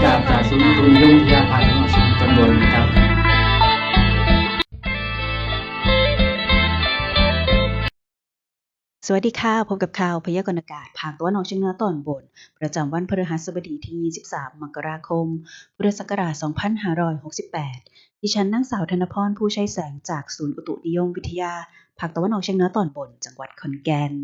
ศูนย์ตุนยมวิทยาภาคตะวันออกเฉียงตอนบนนะครับสวัสดีค่ะ พบกับข่าวพยากรณ์อากาศภาคตะวันออกเฉียงเหนือตอนบน ประจำวันพฤหัสบดีที่ 23 มกราคม พุทธศักราช 2568 ดิฉันนางสาวธนพรผู้ใช้แสงจากศูนย์อุตุนิยมวิทยาภาคตะวันออกเฉียงเหนือตอนบน จังหวัดขอนแก่น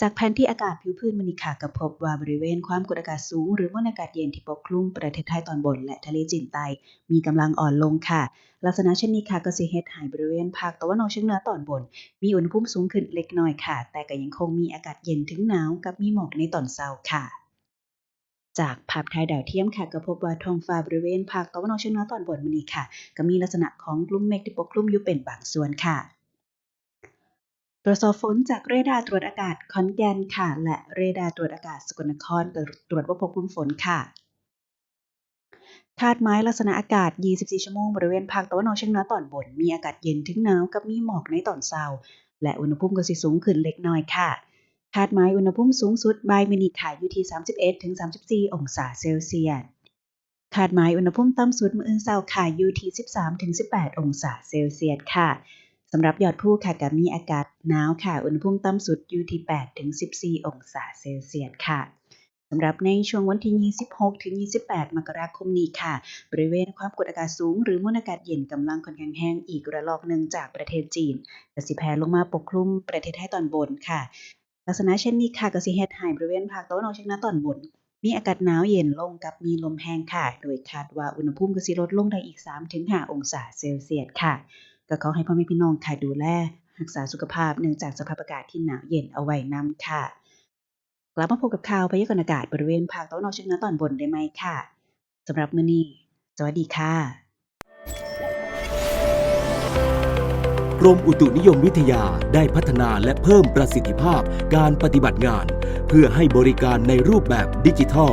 จากแผนที่อากาศผิวพื้นมณีค่ะก็พบว่าบริเวณความกดอากาศสูง หรือมวลอากาศเย็นที่ปกคลุมประเทศไทยตอนบน และทะเลจีนใต้มีกำลังอ่อนลงค่ะ ลักษณะเช่นนี้ค่ะก็สิเฮ็ดให้บริเวณภาคตะวันออกเฉียงเหนือตอนบน มีอุณหภูมิสูงขึ้นเล็กน้อยค่ะ แต่ก็ยังคงมีอากาศเย็นถึงหนาวกับมีหมอกในตอนเช้าค่ะจากภาพถ่ายดาวเทียมค่ะก็พบว่าท้องฟ้าบริเวณภาคตะวันออกเฉียงเหนือตอนบนมื้อนี้ค่ะ ก็มีลักษณะของกลุ่มเมฆที่ปกคลุมอยู่เป็นบางส่วนค่ะ ตรวจสอบฝนจากเรดาร์ตรวจอากาศขอนแก่นค่ะ และเรดาร์ตรวจอากาศสกลนครก็ตรวจว่าพบกลุ่มฝนค่ะคาดหมายลักษณะอากาศ 24 ชั่วโมงบริเวณภาคตะวันออกเฉียงเหนือตอนบน มีอากาศเย็นถึงหนาวกับมีหมอกในตอนเช้า และอุณหภูมิก็สิสูงขึ้นเล็กน้อยค่ะคาดหมายอุณหภูมิสูงสุดบายมื้อนี้ค่ะอยู่ที่ 31-34 องศาเซลเซียสคาดหมายอุณหภูมิต่ำสุดมื้ออื่นเช้าค่ะอยู่ที่ 13-18 องศาเซลเซียสค่ะ สำหรับยอดภูค่ะก็มีอากาศหนาวค่ะ อุณหภูมิต่ำสุดอยู่ที่8-14 องศาเซลเซียสค่ะสำหรับในช่วงวันที่ 26 ถึง 28 มกราคมนี้ค่ะ บริเวณความกดอากาศสูง หรือมวลอากาศเย็นกำลังค่อนข้างแห้งอีกระลอกหนึ่งจากประเทศจีนก็สิแผ่ลงมาปกคลุมประเทศไทยตอนบนค่ะ ลักษณะเช่นนี้ค่ะก็สิเฮดให้บริเวณภาคตะวันออกเฉียงเหนือตอนบน มีอากาศหนาวเย็นลงกับมีลมแห้งค่ะ โดยคาดว่าอุณหภูมิกสิลดลงได้อีก 3-5 องศาเซลเซียสค่ะ ก็ขอให้พ่อแม่พี่น้องค่ะดูแลรักษาสุขภาพเนื่องจากสภาพอากาศที่หนาวเย็นเอาไว้นำค่ะ กลับมาพบกับข่าวพยากรณ์อากาศบริเวณภาคตะวันออกเฉียงเหนือตอนบนได้ไหมค่ะสำหรับมื้อนี้สวัสดีค่ะ กรมอุตุนิยมวิทยาได้พัฒนาและเพิ่มประสิทธิภาพการปฏิบัติงาน เพื่อให้บริการในรูปแบบดิจิทัล